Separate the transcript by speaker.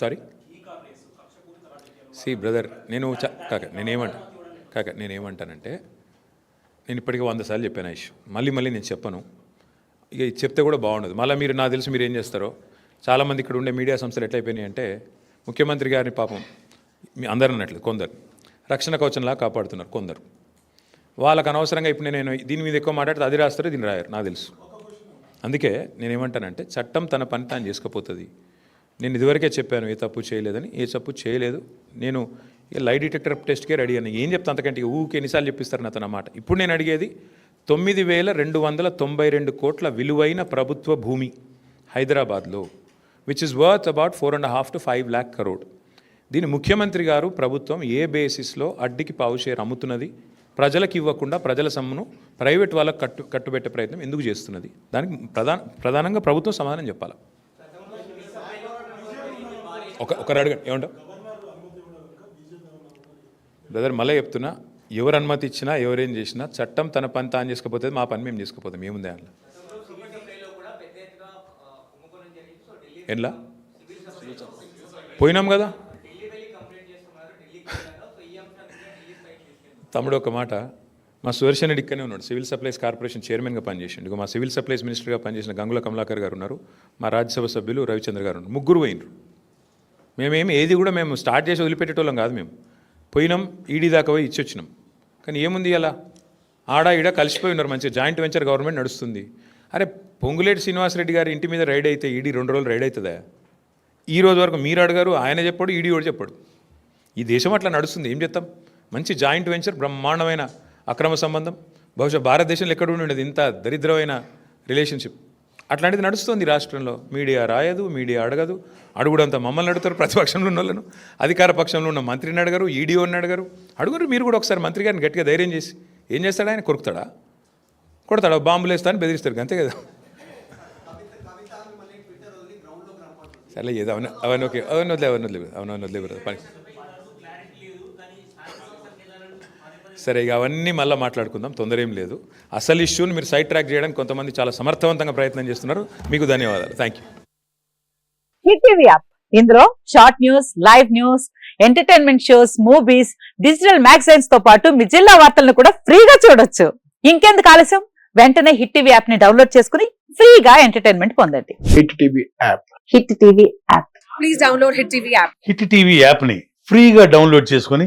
Speaker 1: Sorry C brother నేను కాక నేనేమంటా కాక నేనేమంటానంటే నేను ఇప్పటికీ వంద సార్లు చెప్పాను ఐష్ మళ్ళీ మళ్ళీ నేను చెప్పను. ఇక చెప్తే కూడా బాగుండదు. మళ్ళీ మీరు నాకు తెలుసు మీరు ఏం చేస్తారో. చాలామంది ఇక్కడ ఉండే మీడియా సంస్థలు ఎట్లయిపోయినాయి అంటే ముఖ్యమంత్రి గారిని పాపం మీ అందరు అన్నట్లు కొందరు. రక్షణ కవచంలా కాపాడుతున్నారు కొందరు. వాళ్ళకు అనవసరంగా ఇప్పుడు నేను దీని మీద ఎక్కువ మాట్లాడితే అది రాస్తారు దీన్ని రాయరు నాకు తెలుసు. అందుకే నేనేమంటానంటే చట్టం తన పని తాను చేసుకుపోతుంది. నేను ఇదివరకే చెప్పాను ఏ తప్పు చేయలేదని. ఏ తప్పు చేయలేదు. నేను ఈ లై డిటెక్టర్ టెస్ట్కే రెడీ అని ఏం చెప్తా అంతకంటే ఊకే ఎన్నిసార్లు చెప్పిస్తారు అతను అన్నమాట ఇప్పుడు నేను అడిగేది తొమ్మిది వేల రెండు వందల తొంభై రెండు కోట్ల విలువైన ప్రభుత్వ భూమి హైదరాబాద్లో which is worth about four and half to five lakh crore దీని ముఖ్యమంత్రి గారు ప్రభుత్వం ఏ బేసిస్లో అడ్డికి పావు షేర్ అమ్ముతున్నది? ప్రజలకు ఇవ్వకుండా ప్రజల సొమ్మును ప్రైవేట్ వాళ్ళకు కట్టు కట్టుబెట్టే ప్రయత్నం ఎందుకు చేస్తున్నది? దానికి ప్రధాన ప్రధానంగా ప్రభుత్వం సమాధానం చెప్పాలి? ఒక ఒకరు అడగండి ఏమంటావు? బ్రదర్ మళ్ళీ చెప్తున్నా ఎవరు అనుమతి ఇచ్చినా ఎవరేం చేసినా చట్టం తన పని తాను చేసుకపోతే మా పని మేము చేసుకుపోతాం ఏముంది అందులో? ఎట్లా? పోయినాం కదా? తమ్ముడు ఒక మాట మా సుదర్శన్ రెడ్డి ఇక్కడనే ఉన్నాడు సివిల్ సప్లైస్ కార్పొరేషన్ చైర్మన్గా పనిచేసిండు. ఇక మా సివిల్ సప్లైస్ మినిస్టర్గా పనిచేసిన గంగుల కమలాకర్ గారు ఉన్నారు మా రాజ్యసభ సభ్యులు రవిచంద్ర గారు ఉన్నారు ముగ్గురు పోయినరు. మేమేమి ఏది కూడా మేము స్టార్ట్ చేసి వదిలిపెట్టేటోళ్ళం కాదు మేము. పోయినాం ఈడీ దాకా పోయి ఇచ్చి వచ్చినాం కానీ ఏముంది అలా ఆడ ఈడ కలిసిపోయి ఉన్నారు మంచిగా. జాయింట్ వెంచర్ గవర్నమెంట్ నడుస్తుంది. అరే పొంగులేటి శ్రీనివాసరెడ్డి గారి ఇంటి మీద రైడ్ అయితే ఈడీ రెండు రోజులు రైడ్ అవుతుందా? ఈ రోజు వరకు మీరు అడగారు ఆయన చెప్పాడు ఈడీ కూడా చెప్పాడు. ఈ దేశం అట్లా నడుస్తుంది. ఏం చెప్తాం మంచి జాయింట్ వెంచర్ బ్రహ్మాండమైన అక్రమ సంబంధం. బహుశా భారతదేశంలో ఎక్కడ ఉండి ఉండేది ఇంత దరిద్రమైన రిలేషన్షిప్? అట్లాంటిది నడుస్తుంది రాష్ట్రంలో. మీడియా రాయదు మీడియా అడగదు. అడుగుడంతా మమ్మల్ని అడుగుతారు ప్రతిపక్షంలో ఉన్న వాళ్ళను. అధికార పక్షంలో ఉన్న మంత్రిని అడగరు ఈడీఓని అడగరు. అడుగురు మీరు కూడా ఒకసారి మంత్రి గారిని గట్టిగా ధైర్యం చేసి. ఏం చేస్తాడు ఆయన? కొరుకుతాడా? కొడతాడా బాంబులు వేస్తా అని బెదిరిస్తారు అంతే కదా. సరే ఏదో అవన్నీ అవన్నీ ఓకే అవన్నీ వదిలే అవన్నీ వదిలేదు అవన్నీ వదిలేదు పని. సరే ఇక అవన్నీ మళ్ళీ మాట్లాడుకుందాం. తొందర ఏం లేదు. అసలు ఇష్యూని మీరు సైడ్ ట్రాక్ చేయడానికి కొంతమంది చాలా సమర్థవంతంగా ప్రయత్నం చేస్తున్నారు. మీకు ధన్యవాదాలు. Thank you
Speaker 2: Hit TV app. ఇందులో short news live news entertainment shows movies digital మ్యాగజైన్స్తో పాటు మీ జిల్లా వార్తలను కూడా ఫ్రీగా చూడొచ్చు. ఇంకెందుకు ఆలస్యం? వెంటనే హిట్ టీవీ యాప్ని డౌన్లోడ్ చేసుకుని ఫ్రీగా ఎంటర్టైన్మెంట్ పొందండి.
Speaker 3: Hit TV app.
Speaker 2: Hit TV app.
Speaker 4: Please download Hit TV app.
Speaker 5: Hit TV యాప్ని ఫ్రీగా డౌన్లోడ్ చేసుకొని